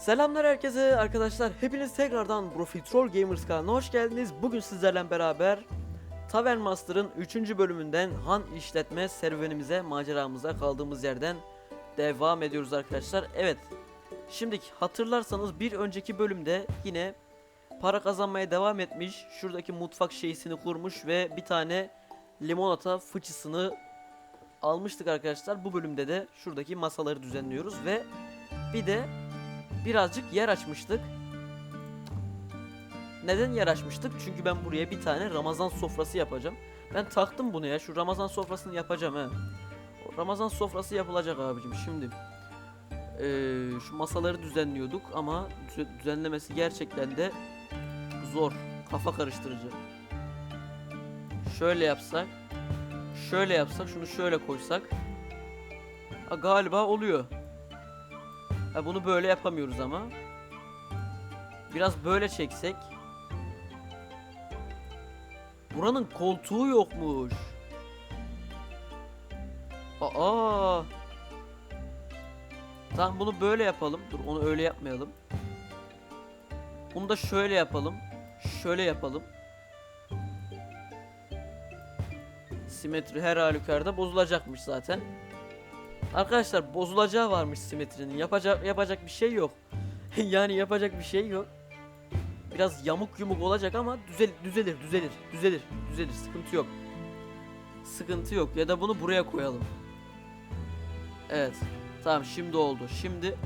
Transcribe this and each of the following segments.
Selamlar herkese arkadaşlar. Hepiniz tekrardan Profiterol Gamers kanalına hoş geldiniz. Bugün sizlerle beraber Tavern Master'ın 3. bölümünden Han işletme serüvenimize, maceramıza kaldığımız yerden devam ediyoruz arkadaşlar. Evet. Şimdi hatırlarsanız bir önceki bölümde yine para kazanmaya devam etmiş. Şuradaki mutfak şeysini kurmuş ve bir tane limonata fıçısını almıştık arkadaşlar. Bu bölümde de şuradaki masaları düzenliyoruz ve bir de birazcık yer açmıştık. Neden yer açmıştık? Çünkü ben buraya bir tane Ramazan sofrası yapacağım. Ben taktım bunu ya. Şu Ramazan sofrasını yapacağım he. Ramazan sofrası yapılacak abicim. Şimdi eee, şu masaları düzenliyorduk ama düze- düzenlemesi gerçekten de zor. Kafa karıştırıcı. Şöyle yapsak. Şöyle yapsak. Şunu şöyle koysak. Ha, galiba oluyor. Ha, bunu böyle yapamıyoruz ama. Biraz böyle çeksek. Buranın koltuğu yokmuş. Aa. Tamam bunu böyle yapalım. Dur onu öyle yapmayalım. Bunu da şöyle yapalım. Şöyle yapalım. Simetri her halükarda bozulacakmış zaten. Arkadaşlar bozulacağı varmış simetrinin. Yapacak yapacak bir şey yok. yani yapacak bir şey yok. Biraz yamuk yumuk olacak ama düzel düzelir, düzelir, düzelir, düzelir. Sıkıntı yok. Sıkıntı yok. Ya da bunu buraya koyalım. Evet. Tamam şimdi oldu. Şimdi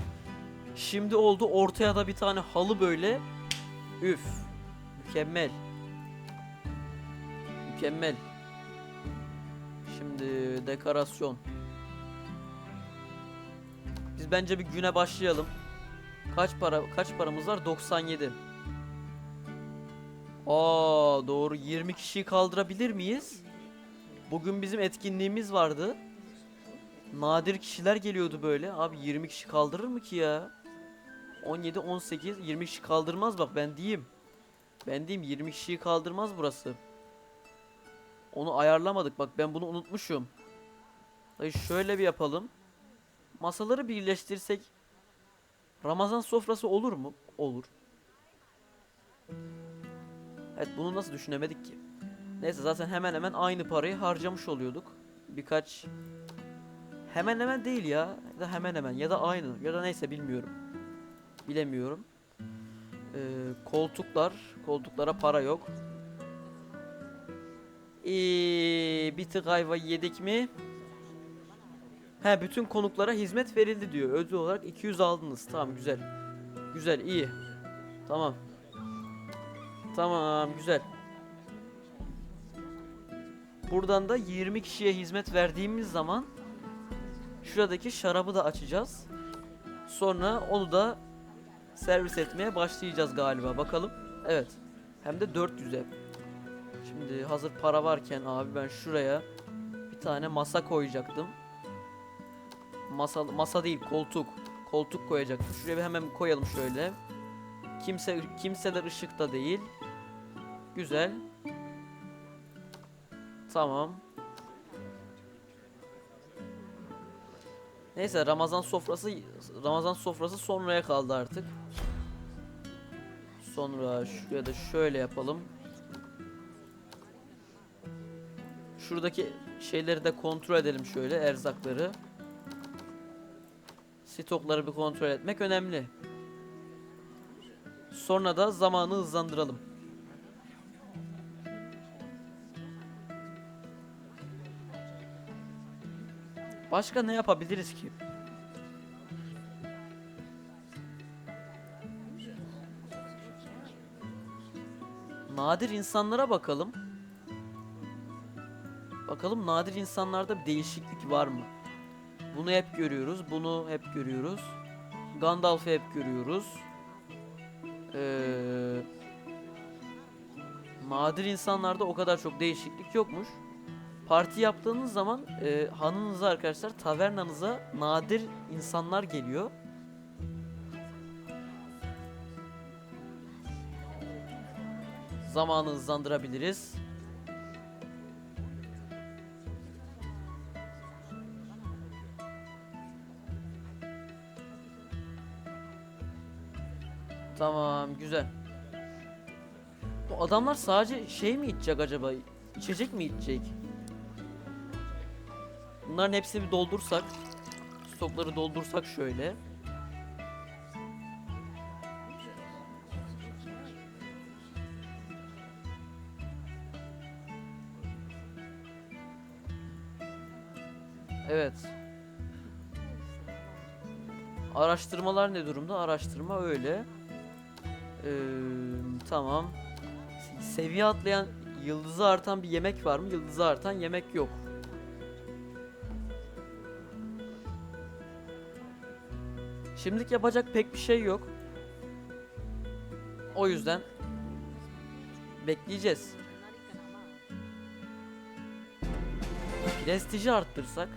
şimdi oldu. Ortaya da bir tane halı böyle. Üf. Mükemmel. Mükemmel. Şimdi dekorasyon. Biz bence bir güne başlayalım. Kaç para kaç paramız var? 97. Aa doğru 20 kişiyi kaldırabilir miyiz? Bugün bizim etkinliğimiz vardı. Nadir kişiler geliyordu böyle. Abi 20 kişi kaldırır mı ki ya? 17 18 20 kişi kaldırmaz bak ben diyeyim. Ben diyeyim 20 kişiyi kaldırmaz burası. Onu ayarlamadık bak ben bunu unutmuşum. Dayı şöyle bir yapalım. Masaları birleştirsek Ramazan sofrası olur mu? Olur. Evet bunu nasıl düşünemedik ki? Neyse zaten hemen hemen aynı parayı harcamış oluyorduk. Birkaç hemen hemen değil ya. Ya da hemen hemen ya da aynı ya da neyse bilmiyorum. Bilemiyorum. Ee, koltuklar, koltuklara para yok. Ee, bir tık ayva yedik mi? He bütün konuklara hizmet verildi diyor. Ödül olarak 200 aldınız. Tamam güzel. Güzel iyi. Tamam. Tamam güzel. Buradan da 20 kişiye hizmet verdiğimiz zaman şuradaki şarabı da açacağız. Sonra onu da servis etmeye başlayacağız galiba. Bakalım. Evet. Hem de 400'e. Şimdi hazır para varken abi ben şuraya bir tane masa koyacaktım. Masa masa değil koltuk. Koltuk koyacaktım. Şuraya bir hemen koyalım şöyle. Kimse kimseler ışıkta değil. Güzel. Tamam. Neyse Ramazan sofrası Ramazan sofrası sonraya kaldı artık. Sonra şuraya da şöyle yapalım. Şuradaki şeyleri de kontrol edelim şöyle erzakları. Stokları bir kontrol etmek önemli. Sonra da zamanı hızlandıralım. Başka ne yapabiliriz ki? Nadir insanlara bakalım. Bakalım nadir insanlarda bir değişiklik var mı? Bunu hep görüyoruz. Bunu hep görüyoruz. Gandalf'ı hep görüyoruz. Ee, nadir insanlarda o kadar çok değişiklik yokmuş. Parti yaptığınız zaman e, hanınıza arkadaşlar tavernanıza nadir insanlar geliyor. Zamanı hızlandırabiliriz. Tamam güzel. Bu adamlar sadece şey mi içecek acaba? İçecek mi içecek? Bunların hepsini bir doldursak. Stokları doldursak şöyle. Evet. Araştırmalar ne durumda? Araştırma öyle. Tamam. Se- Seviye atlayan, yıldızı artan bir yemek var mı? Yıldızı artan yemek yok. Şimdilik yapacak pek bir şey yok. O yüzden bekleyeceğiz. Prestiji arttırsak.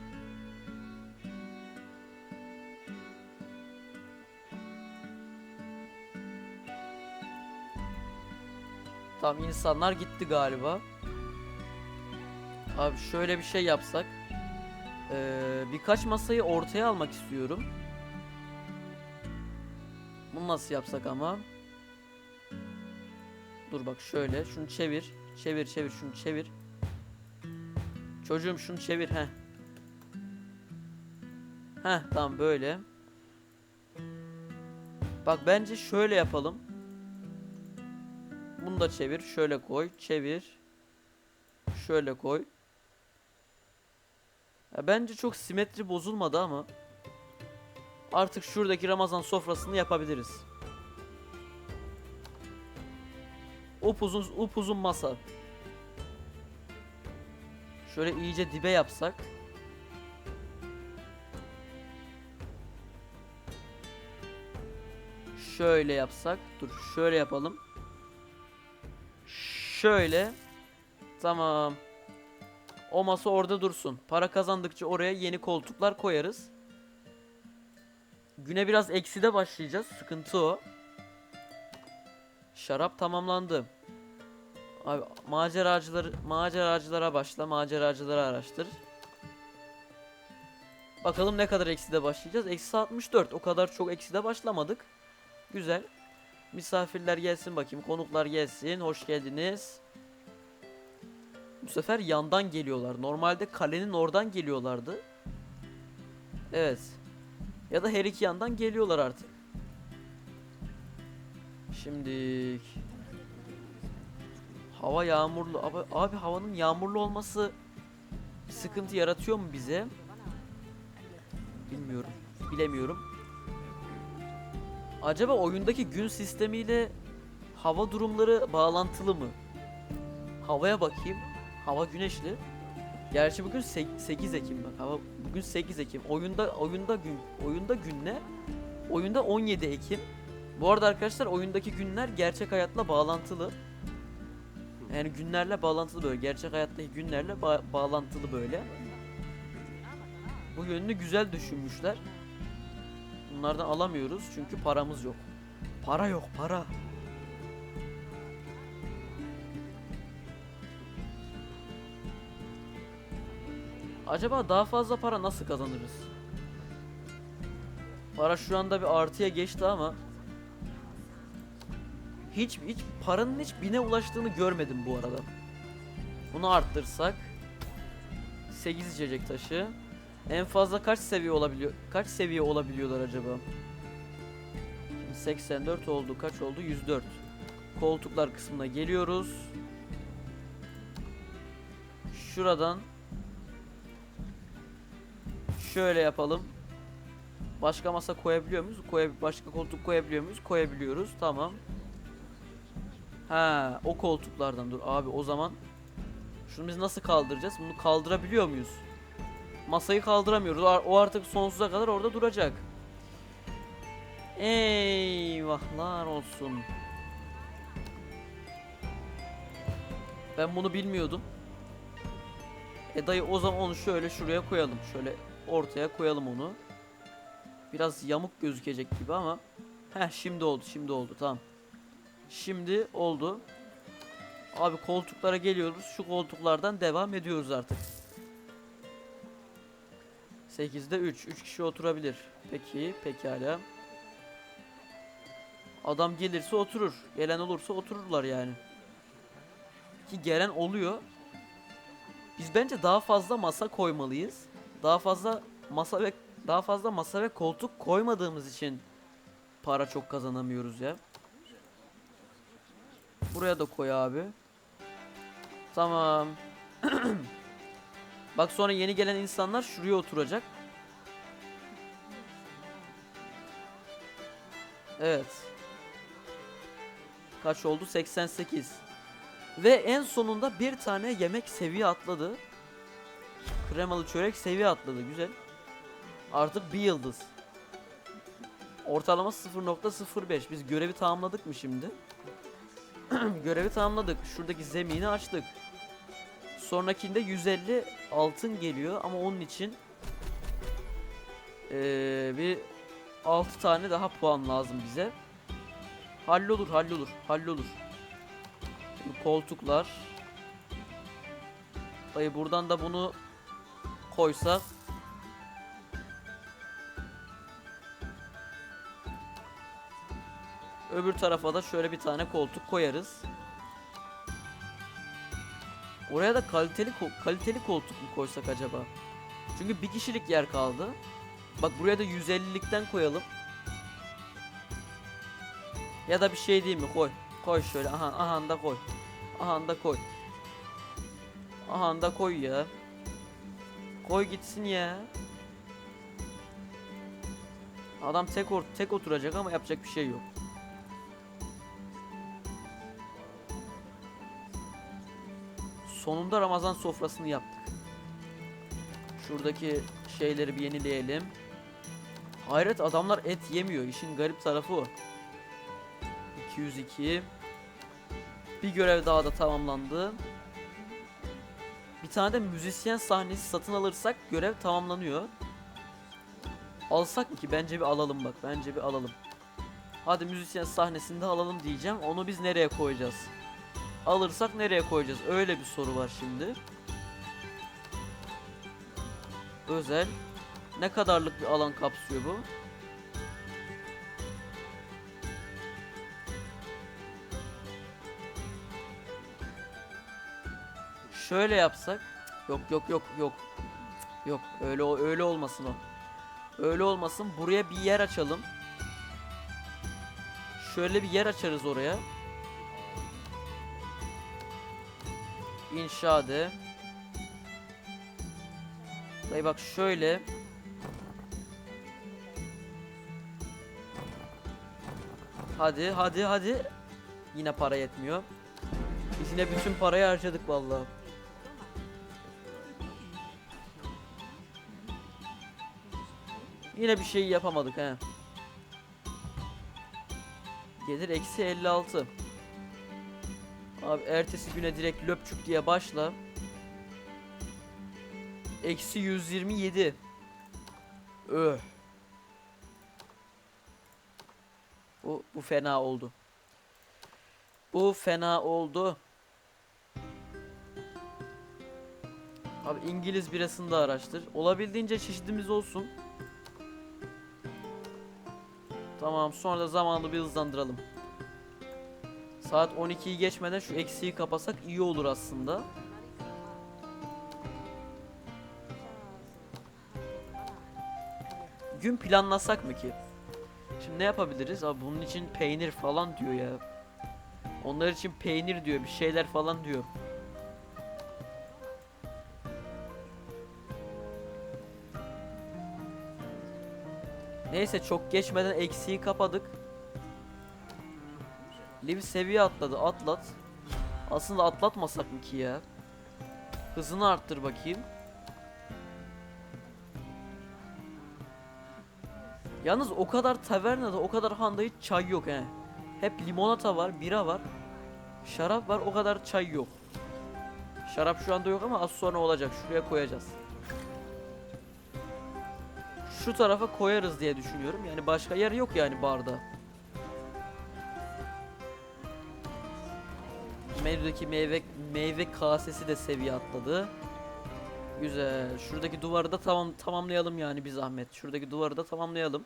Tamam insanlar gitti galiba. Abi şöyle bir şey yapsak. Ee, birkaç masayı ortaya almak istiyorum. Bunu nasıl yapsak ama? Dur bak şöyle şunu çevir. Çevir çevir şunu çevir. Çocuğum şunu çevir he. Heh tamam böyle. Bak bence şöyle yapalım. Bunu da çevir. Şöyle koy. Çevir. Şöyle koy. Ya bence çok simetri bozulmadı ama artık şuradaki Ramazan sofrasını yapabiliriz. Upuzun upuzun masa. Şöyle iyice dibe yapsak. Şöyle yapsak. Dur şöyle yapalım. Şöyle. Tamam. O masa orada dursun. Para kazandıkça oraya yeni koltuklar koyarız. Güne biraz ekside başlayacağız. Sıkıntı o. Şarap tamamlandı. Abi maceracıları maceracılara başla. Maceracıları araştır. Bakalım ne kadar ekside başlayacağız. Eksi 64. O kadar çok ekside başlamadık. Güzel. Misafirler gelsin bakayım. Konuklar gelsin. Hoş geldiniz. Bu sefer yandan geliyorlar. Normalde kalenin oradan geliyorlardı. Evet. Ya da her iki yandan geliyorlar artık. Şimdi hava yağmurlu. Abi, abi havanın yağmurlu olması sıkıntı yaratıyor mu bize? Bilmiyorum. Bilemiyorum. Acaba oyundaki gün sistemiyle hava durumları bağlantılı mı? Havaya bakayım. Hava güneşli. Gerçi bugün sek- 8 Ekim bak. Hava bugün 8 Ekim. Oyunda oyunda gün oyunda gün ne? Oyunda 17 Ekim. Bu arada arkadaşlar oyundaki günler gerçek hayatla bağlantılı. Yani günlerle bağlantılı böyle. Gerçek hayattaki günlerle ba- bağlantılı böyle. Bu yönünü güzel düşünmüşler. Bunlardan alamıyoruz çünkü paramız yok. Para yok, para. Acaba daha fazla para nasıl kazanırız? Para şu anda bir artıya geçti ama hiç hiç paranın hiç bine ulaştığını görmedim bu arada. Bunu arttırsak 8 içecek taşı en fazla kaç seviye olabiliyor? Kaç seviye olabiliyorlar acaba? Şimdi 84 oldu. Kaç oldu? 104. Koltuklar kısmına geliyoruz. Şuradan şöyle yapalım. Başka masa koyabiliyor muyuz? Koya başka koltuk koyabiliyor muyuz? Koyabiliyoruz. Tamam. Ha, o koltuklardan dur abi o zaman şunu biz nasıl kaldıracağız? Bunu kaldırabiliyor muyuz? Masayı kaldıramıyoruz. O artık sonsuza kadar orada duracak. Eyvahlar olsun. Ben bunu bilmiyordum. E o zaman onu şöyle şuraya koyalım. Şöyle ortaya koyalım onu. Biraz yamuk gözükecek gibi ama. Heh şimdi oldu şimdi oldu tamam. Şimdi oldu. Abi koltuklara geliyoruz. Şu koltuklardan devam ediyoruz artık. 8'de 3. 3 kişi oturabilir. Peki, pekala. Adam gelirse oturur. Gelen olursa otururlar yani. Ki gelen oluyor. Biz bence daha fazla masa koymalıyız. Daha fazla masa ve daha fazla masa ve koltuk koymadığımız için para çok kazanamıyoruz ya. Buraya da koy abi. Tamam. Bak sonra yeni gelen insanlar şuraya oturacak. Evet. Kaç oldu? 88. Ve en sonunda bir tane yemek seviye atladı. Kremalı çörek seviye atladı. Güzel. Artık bir yıldız. Ortalama 0.05. Biz görevi tamamladık mı şimdi? görevi tamamladık. Şuradaki zemini açtık. Sonrakinde 150 altın geliyor ama onun için eee, bir 6 tane daha puan lazım bize. Hallolur, hallolur, hallolur. Şimdi koltuklar. Dayı buradan da bunu koysak. Öbür tarafa da şöyle bir tane koltuk koyarız. Oraya da kaliteli kaliteli koltuk mu koysak acaba? Çünkü bir kişilik yer kaldı. Bak buraya da 150'likten koyalım. Ya da bir şey değil mi? Koy. Koy şöyle. Aha, aha da koy. Aha da koy. Aha da koy ya. Koy gitsin ya. Adam tek or tek oturacak ama yapacak bir şey yok. Sonunda Ramazan sofrasını yaptık. Şuradaki şeyleri bir yenileyelim. Hayret adamlar et yemiyor. İşin garip tarafı o. 202. Bir görev daha da tamamlandı. Bir tane de müzisyen sahnesi satın alırsak görev tamamlanıyor. Alsak mı ki? Bence bir alalım bak. Bence bir alalım. Hadi müzisyen sahnesinde alalım diyeceğim. Onu biz nereye koyacağız? Alırsak nereye koyacağız? Öyle bir soru var şimdi. Özel. Ne kadarlık bir alan kapsıyor bu? Şöyle yapsak. Yok yok yok yok. Yok öyle öyle olmasın o. Öyle olmasın. Buraya bir yer açalım. Şöyle bir yer açarız oraya. İnşa de. Dayı bak şöyle. Hadi hadi hadi. Yine para yetmiyor. Biz yine bütün parayı harcadık vallahi. Yine bir şey yapamadık he. Gelir eksi 56. Abi ertesi güne direkt löpçük diye başla. Eksi 127. Öh. Bu, bu fena oldu. Bu fena oldu. Abi İngiliz birasını da araştır. Olabildiğince çeşidimiz olsun. Tamam sonra da zamanlı bir hızlandıralım. Saat 12'yi geçmeden şu eksiği kapasak iyi olur aslında. Gün planlasak mı ki? Şimdi ne yapabiliriz? Abi bunun için peynir falan diyor ya. Onlar için peynir diyor, bir şeyler falan diyor. Neyse çok geçmeden eksiği kapadık. Liv seviye atladı. Atlat. Aslında atlatmasak mı ki ya? Hızını arttır bakayım. Yalnız o kadar tavernada, o kadar handa hiç çay yok he. Hep limonata var, bira var. Şarap var, o kadar çay yok. Şarap şu anda yok ama az sonra olacak. Şuraya koyacağız. Şu tarafa koyarız diye düşünüyorum. Yani başka yer yok yani barda. Menüdeki meyve meyve kasesi de seviye atladı. Güzel. Şuradaki duvarı da tamam tamamlayalım yani bir zahmet. Şuradaki duvarı da tamamlayalım.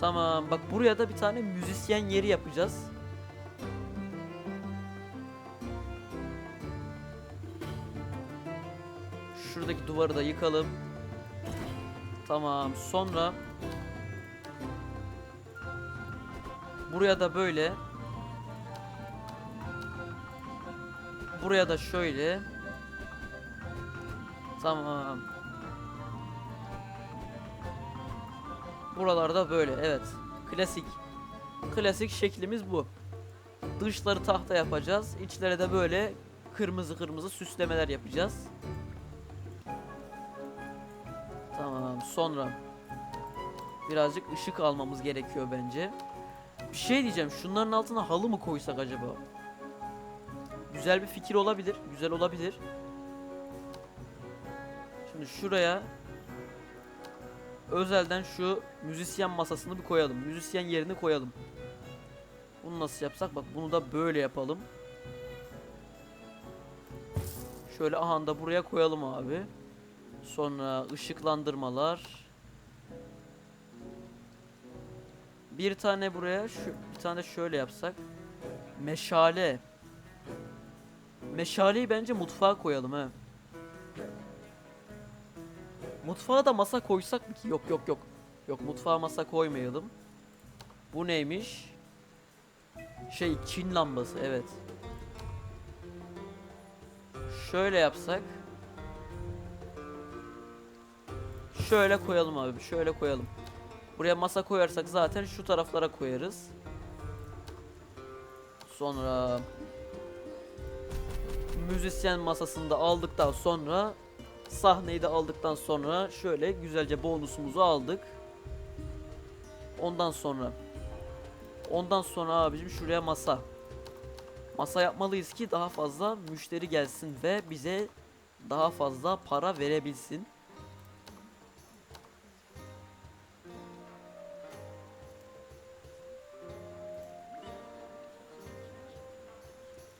Tamam bak buraya da bir tane müzisyen yeri yapacağız. Şuradaki duvarı da yıkalım. Tamam sonra Buraya da böyle Buraya da şöyle Tamam Buralarda böyle evet. Klasik. Klasik şeklimiz bu. Dışları tahta yapacağız. İçlere de böyle kırmızı kırmızı süslemeler yapacağız. Tamam sonra birazcık ışık almamız gerekiyor bence. Bir şey diyeceğim şunların altına halı mı koysak acaba? Güzel bir fikir olabilir. Güzel olabilir. Şimdi şuraya özelden şu müzisyen masasını bir koyalım. Müzisyen yerini koyalım. Bunu nasıl yapsak? Bak bunu da böyle yapalım. Şöyle aha da buraya koyalım abi. Sonra ışıklandırmalar. Bir tane buraya, şu bir tane şöyle yapsak. Meşale. Meşaleyi bence mutfağa koyalım he. Mutfağa da masa koysak mı ki? Yok yok yok. Yok mutfağa masa koymayalım. Bu neymiş? Şey Çin lambası evet. Şöyle yapsak. Şöyle koyalım abi şöyle koyalım. Buraya masa koyarsak zaten şu taraflara koyarız. Sonra müzisyen masasını da aldıktan sonra sahneyi de aldıktan sonra şöyle güzelce bonusumuzu aldık. Ondan sonra ondan sonra abicim şuraya masa. Masa yapmalıyız ki daha fazla müşteri gelsin ve bize daha fazla para verebilsin.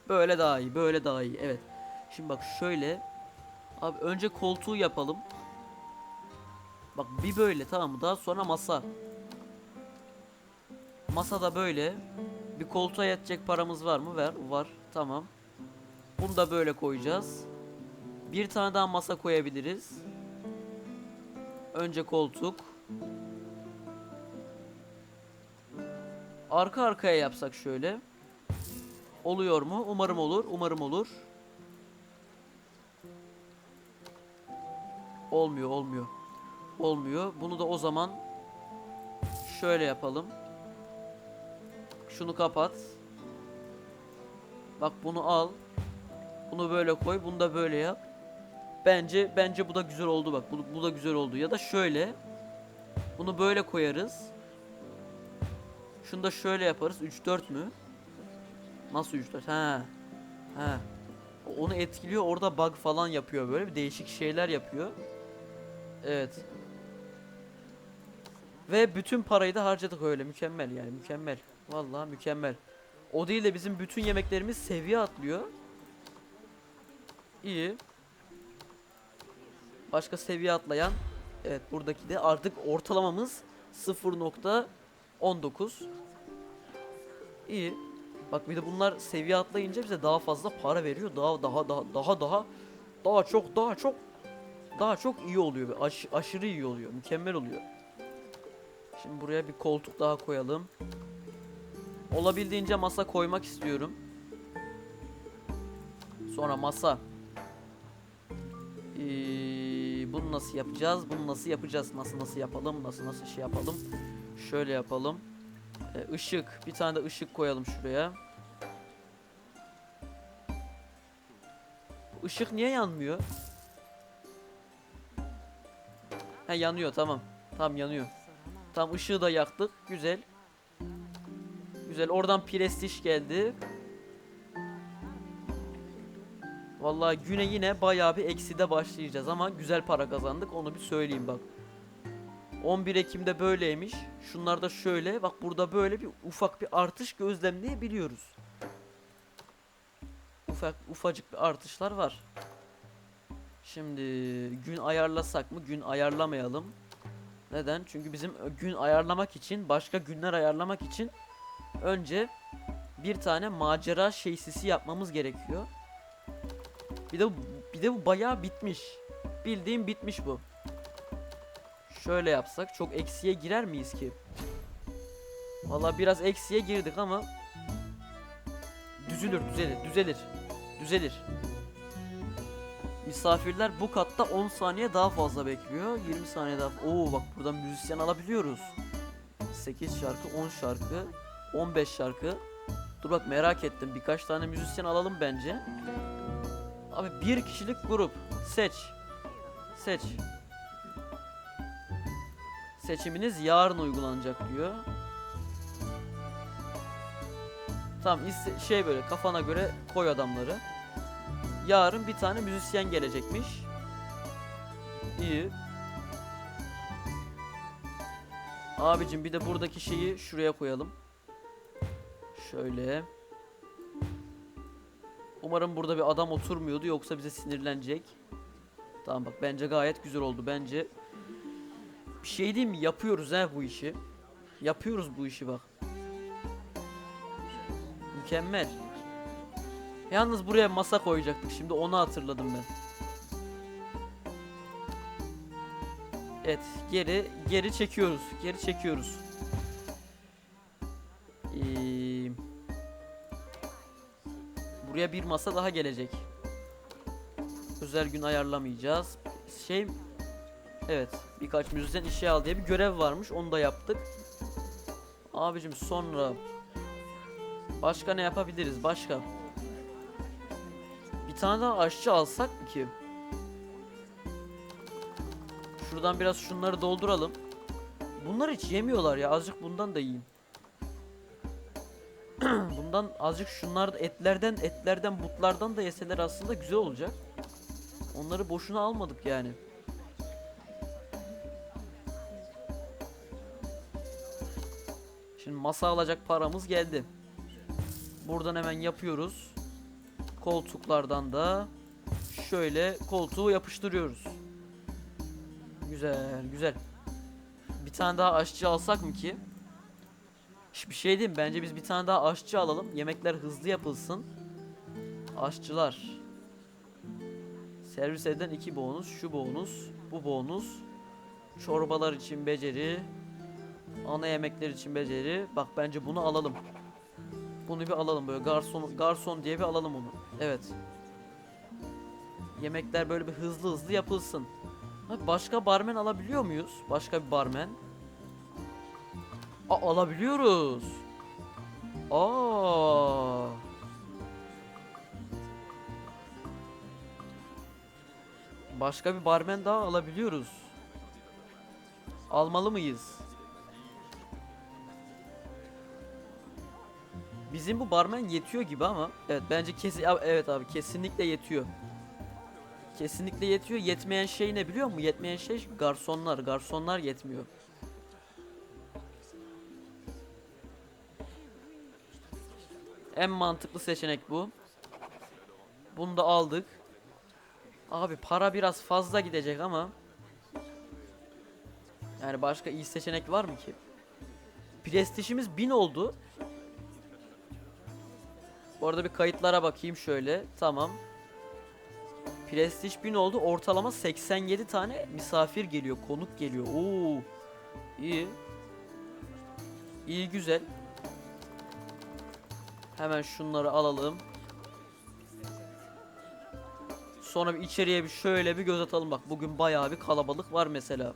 Böyle daha iyi, böyle daha iyi. Evet. Şimdi bak şöyle. Abi önce koltuğu yapalım. Bak bir böyle tamam mı? Daha sonra masa. Masa da böyle. Bir koltuğa yetecek paramız var mı? Ver, var. Tamam. Bunu da böyle koyacağız. Bir tane daha masa koyabiliriz. Önce koltuk. Arka arkaya yapsak şöyle. Oluyor mu? Umarım olur. Umarım olur. Olmuyor, olmuyor. Olmuyor. Bunu da o zaman şöyle yapalım. Şunu kapat. Bak bunu al. Bunu böyle koy. Bunu da böyle yap. Bence bence bu da güzel oldu bak. Bu, bu da güzel oldu. Ya da şöyle. Bunu böyle koyarız. Şunu da şöyle yaparız. 3 4 mü? Nasıl 3 4? He. He. Onu etkiliyor. Orada bug falan yapıyor böyle. Bir değişik şeyler yapıyor. Evet. Ve bütün parayı da harcadık öyle. Mükemmel yani. Mükemmel. Vallahi mükemmel. O değil de bizim bütün yemeklerimiz seviye atlıyor. İyi. Başka seviye atlayan Evet buradaki de artık ortalamamız 0.19 İyi. Bak bir de bunlar seviye atlayınca bize daha fazla para veriyor. Daha daha daha daha daha daha çok daha çok daha çok iyi oluyor. Aş, aşırı iyi oluyor. Mükemmel oluyor. Şimdi buraya bir koltuk daha koyalım. Olabildiğince masa koymak istiyorum. Sonra masa. Ee, bunu nasıl yapacağız? Bunu nasıl yapacağız? Nasıl nasıl yapalım? Nasıl nasıl şey yapalım? Şöyle yapalım. Ee, ışık. Bir tane de ışık koyalım şuraya. Bu ışık niye yanmıyor? Ha yanıyor tamam. Tamam yanıyor. Tam ışığı da yaktık. Güzel. Güzel. Oradan prestij geldi. Vallahi güne yine bayağı bir ekside başlayacağız ama güzel para kazandık. Onu bir söyleyeyim bak. 11 Ekim'de böyleymiş. Şunlar da şöyle. Bak burada böyle bir ufak bir artış gözlemleyebiliyoruz. Ufak ufacık bir artışlar var. Şimdi gün ayarlasak mı? Gün ayarlamayalım. Neden? Çünkü bizim gün ayarlamak için, başka günler ayarlamak için önce bir tane macera şeysisi yapmamız gerekiyor. Bir de bir de bu bayağı bitmiş. Bildiğim bitmiş bu. Şöyle yapsak çok eksiye girer miyiz ki? Vallahi biraz eksiye girdik ama düzülür, düzelir, düzelir. Düzelir. Misafirler bu katta 10 saniye daha fazla bekliyor. 20 saniye daha. Oo bak buradan müzisyen alabiliyoruz. 8 şarkı, 10 şarkı, 15 şarkı. Dur bak merak ettim. Birkaç tane müzisyen alalım bence. Abi bir kişilik grup. Seç. Seç. Seçiminiz yarın uygulanacak diyor. Tamam şey böyle kafana göre koy adamları. Yarın bir tane müzisyen gelecekmiş. İyi. Abicim bir de buradaki şeyi şuraya koyalım. Şöyle. Umarım burada bir adam oturmuyordu yoksa bize sinirlenecek. Tamam bak bence gayet güzel oldu. Bence bir şey diyeyim mi? Yapıyoruz ha bu işi. Yapıyoruz bu işi bak. Mükemmel. Yalnız buraya masa koyacaktık. Şimdi onu hatırladım ben. Evet, geri geri çekiyoruz. Geri çekiyoruz. Ee, buraya bir masa daha gelecek. Özel gün ayarlamayacağız. Şey Evet, birkaç müzisyen işe al diye bir görev varmış. Onu da yaptık. Abicim sonra başka ne yapabiliriz? Başka. Bir tane daha aşçı alsak mı ki? Şuradan biraz şunları dolduralım. Bunlar hiç yemiyorlar ya. Azıcık bundan da yiyin. bundan azıcık şunlar etlerden etlerden butlardan da yeseler aslında güzel olacak. Onları boşuna almadık yani. Masa alacak paramız geldi. Buradan hemen yapıyoruz. Koltuklardan da şöyle koltuğu yapıştırıyoruz. Güzel, güzel. Bir tane daha aşçı alsak mı ki? Bir şey diyeyim bence biz bir tane daha aşçı alalım. Yemekler hızlı yapılsın. Aşçılar. Servis eden iki bonus, şu bonus, bu bonus. Çorbalar için beceri. Ana yemekler için beceri. Bak bence bunu alalım. Bunu bir alalım böyle garson garson diye bir alalım onu. Evet. Yemekler böyle bir hızlı hızlı yapılsın. Ha, başka barmen alabiliyor muyuz? Başka bir barmen. Aa, alabiliyoruz. Aa. Başka bir barmen daha alabiliyoruz. Almalı mıyız? Bizim bu barmen yetiyor gibi ama evet bence kesin evet abi kesinlikle yetiyor. Kesinlikle yetiyor. Yetmeyen şey ne biliyor musun? Yetmeyen şey garsonlar. Garsonlar yetmiyor. En mantıklı seçenek bu. Bunu da aldık. Abi para biraz fazla gidecek ama yani başka iyi seçenek var mı ki? Prestijimiz 1000 oldu. Bu arada bir kayıtlara bakayım şöyle. Tamam. Prestij 1000 oldu. Ortalama 87 tane misafir geliyor. Konuk geliyor. Oo. İyi. İyi güzel. Hemen şunları alalım. Sonra bir içeriye bir şöyle bir göz atalım. Bak bugün bayağı bir kalabalık var mesela.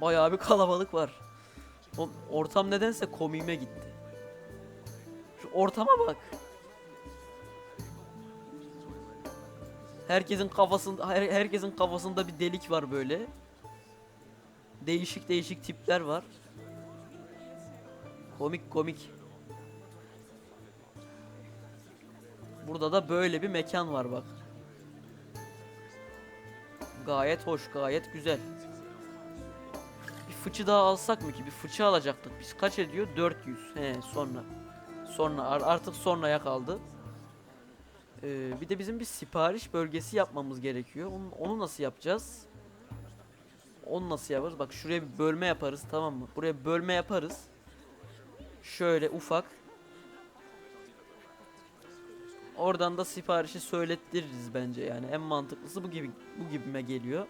Bayağı bir kalabalık var. Ortam nedense komiğime gitti. Ortama bak. Herkesin kafasında her- herkesin kafasında bir delik var böyle. Değişik değişik tipler var. Komik komik. Burada da böyle bir mekan var bak. Gayet hoş, gayet güzel. Bir fıçı daha alsak mı ki? Bir fıçı alacaktık. Biz kaç ediyor? 400. He, sonra. Sonra ar- artık sonraya kaldı. Ee, bir de bizim bir sipariş bölgesi yapmamız gerekiyor. Onu, onu nasıl yapacağız? Onu nasıl yaparız? Bak şuraya bir bölme yaparız tamam mı? Buraya bölme yaparız. Şöyle ufak. Oradan da siparişi söylettiririz bence yani en mantıklısı bu gibi bu gibime geliyor.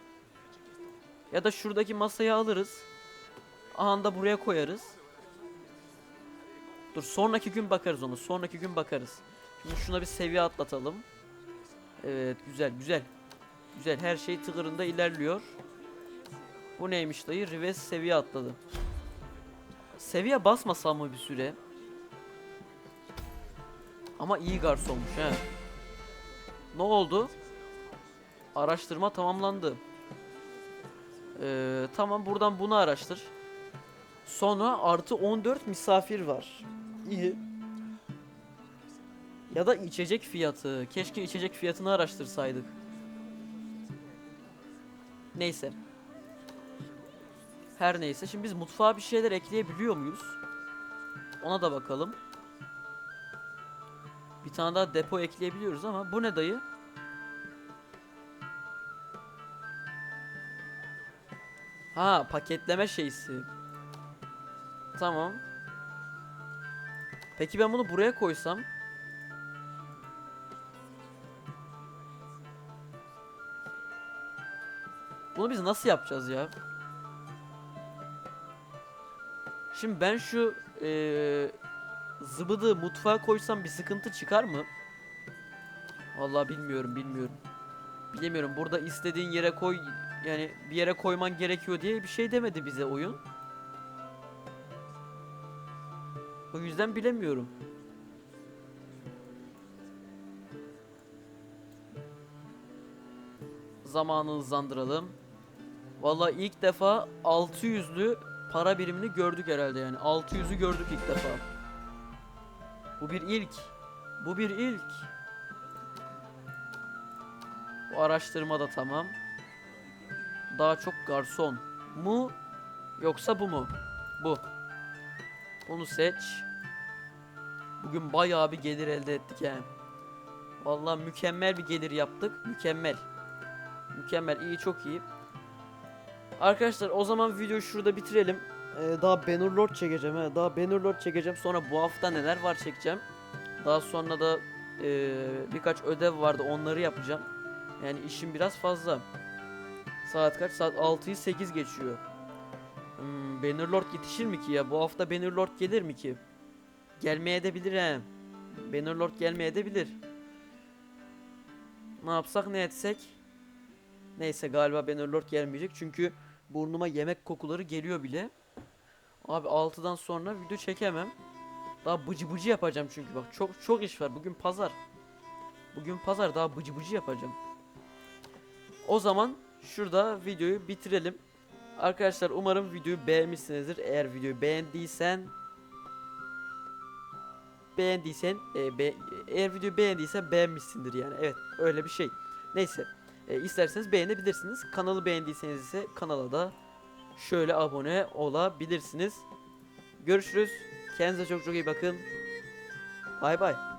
Ya da şuradaki masayı alırız. Anda buraya koyarız. Dur sonraki gün bakarız onu. Sonraki gün bakarız. Şimdi şuna bir seviye atlatalım. Evet güzel güzel. Güzel her şey tıkırında ilerliyor. Bu neymiş dayı? Rives seviye atladı. Seviye basmasam mı bir süre? Ama iyi garsonmuş he. Ne oldu? Araştırma tamamlandı. Ee, tamam buradan bunu araştır. Sonra artı 14 misafir var. İyi. Ya da içecek fiyatı. Keşke içecek fiyatını araştırsaydık. Neyse. Her neyse. Şimdi biz mutfağa bir şeyler ekleyebiliyor muyuz? Ona da bakalım. Bir tane daha depo ekleyebiliyoruz ama bu ne dayı? Ha paketleme şeysi. Tamam. Peki ben bunu buraya koysam? Bunu biz nasıl yapacağız ya? Şimdi ben şu eee zıbıdı mutfağa koysam bir sıkıntı çıkar mı? Vallahi bilmiyorum bilmiyorum. Bilemiyorum burada istediğin yere koy yani bir yere koyman gerekiyor diye bir şey demedi bize oyun. O yüzden bilemiyorum. Zamanı hızlandıralım. Vallahi ilk defa 600'lü para birimini gördük herhalde yani. 600'ü gördük ilk defa. Bu bir ilk. Bu bir ilk. Bu araştırma da tamam. Daha çok garson mu yoksa bu mu? Bu. Bunu seç. Bugün bayağı bir gelir elde ettik yani. Vallahi mükemmel bir gelir yaptık. Mükemmel. Mükemmel. iyi çok iyi. Arkadaşlar o zaman videoyu şurada bitirelim. Ee, daha Bannerlord çekeceğim he. Daha Bannerlord çekeceğim. Sonra bu hafta neler var çekeceğim. Daha sonra da ee, birkaç ödev vardı onları yapacağım. Yani işim biraz fazla. Saat kaç? Saat 6'yı 8 geçiyor. Hmm, Bannerlord yetişir mi ki ya? Bu hafta Bannerlord gelir mi ki? Gelmeye de bilir he. Bannerlord gelmeye de bilir. Ne yapsak ne etsek? Neyse galiba Bannerlord gelmeyecek çünkü burnuma yemek kokuları geliyor bile. Abi 6'dan sonra video çekemem. Daha bıcı bıcı yapacağım çünkü bak çok çok iş var. Bugün pazar. Bugün pazar daha bıcı bıcı yapacağım. O zaman şurada videoyu bitirelim. Arkadaşlar umarım videoyu beğenmişsinizdir. Eğer videoyu beğendiysen beğendiysen e, be- eğer videoyu beğendiysen beğenmişsindir yani. Evet öyle bir şey. Neyse. E, isterseniz beğenebilirsiniz. Kanalı beğendiyseniz ise kanala da şöyle abone olabilirsiniz. Görüşürüz. Kendinize çok çok iyi bakın. Bay bay.